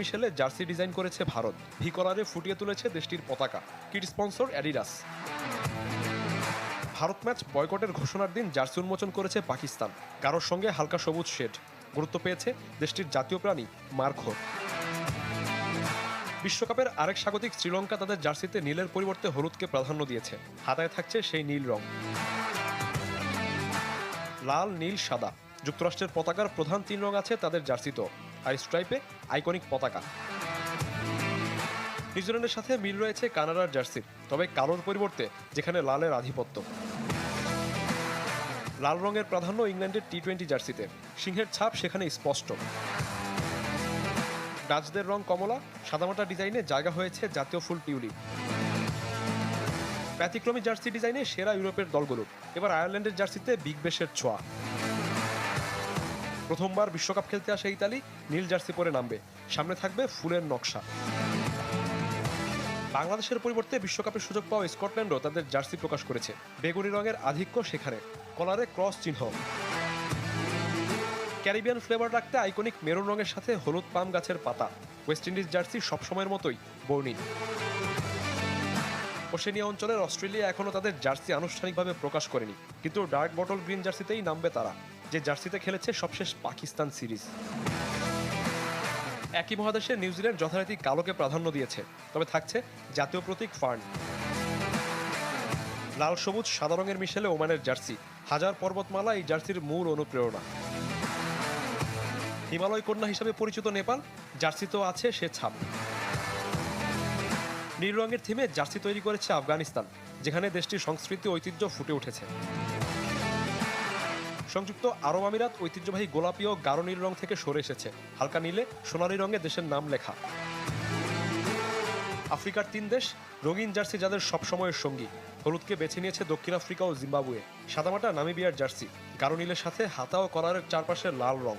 মিশেলে jersey design করেছে Bharat. V কলারে ফুটিয়ে তুলেছে দেশটির পতাকা। Kit sponsor Adidas. Bharat match বয়কটের ঘোষণার দিন জার্সি উন্মোচন করেছে পাকিস্তান। কারোর সঙ্গে হালকা সবুজ শেড। গুরুত্ব পেয়েছে দেশটির জাতীয় প্রাণী মার্খোর বিশ্বকাপের আরেক স্বাগতিক শ্রীলঙ্কা তাদের জার্সিতে নীলের পরিবর্তে হলুদকে প্রাধান্য দিয়েছে। হাতায় থাকছে সেই নীল রং। লাল, নীল, সাদা। যুক্তরাষ্ট্রের পতাকার প্রধান তিন রং আছে তাদের জার্সিতেও। আর স্ট্রাইপে আইকনিক পতাকা। নিউজিল্যান্ডের সাথে মিল রয়েছে কানাডার জার্সির তবে কালোর পরিবর্তে যেখানে লালের আধিপত্য। লাল রঙের প্রাধান্য ইংল্যান্ডের টি টোয়েন্টি জার্সিতে, সিংহের ছাপ সেখানে স্পষ্ট। ডাচদের রং কমলা, সাদামাটা ডিজাইনে জায়গা হয়েছে জাতীয় ফুল টিউলিপ ব্যতিক্রমী জার্সি ডিজাইনে সেরা ইউরোপের দলগুলো, এবার আয়ারল্যান্ডের জার্সিতে বিগ বেশের ছোঁয়া। প্রথমবার বিশ্বকাপ খেলতে আসে ইতালি নীল জার্সি পরে নামবে। সামনে থাকবে ফুলের নকশা। বাংলাদেশের পরিবর্তে বিশ্বকাপের সুযোগ পাওয়া স্কটল্যান্ডও তাদের জার্সি প্রকাশ করেছে। বেগুনি রঙের আধিক্য সেখানে, কলারে ক্রস চিহ্ন। ক্যারিবিয়ান ফ্লেভার রাখতে আইকনিক মেরুন রঙের সাথে হলুদ পাম গাছের পাতা। ওয়েস্ট ইন্ডিজ জার্সি সবসময়ের মতোই, বর্ণিল। ওশেনিয়া অঞ্চলের অস্ট্রেলিয়া এখনও তাদের জার্সি আনুষ্ঠানিকভাবে প্রকাশ করেনি, কিন্তু ডার্ক বটল গ্রিন জার্সিতেই নামবে তারা। যে জার্সিতে খেলেছে সবশেষ পাকিস্তান সিরিজ। একই মহাদেশে নিউজিল্যান্ড যথারীতি কালোকে প্রাধান্য দিয়েছে, তবে থাকছে জাতীয় প্রতীক ফার্ন। লাল সবুজ, সাদা রঙের মিশেলে ওমানের জার্সি। হাজার পর্বতমালা এই জার্সির মূল অনুপ্রেরণা। হিমালয় কন্যা হিসেবে পরিচিত নেপাল, জার্সিতেও আছে সে ছাপ। নীল রঙের থিমে জার্সি তৈরি করেছে আফগানিস্তান, যেখানে দেশটির সংস্কৃতি ঐতিহ্য ফুটে উঠেছে। সংযুক্ত আরব আমিরাত ঐতিহ্যবাহী গোলাপি ও গাঢ় নীল রং থেকে সরে এসেছে। হালকা নীলে সোনালী রঙে দেশের নাম লেখা। আফ্রিকার তিন দেশ, রঙিন জার্সি যাদের সবসময়ের সঙ্গী। হলুদকে বেছে নিয়েছে দক্ষিণ আফ্রিকা ও জিম্বাবুয়ে। সাদামাটা নামিবিয়ার জার্সি। গাঢ় নীলের সাথে হাতা ও কলারের চারপাশে লাল রং।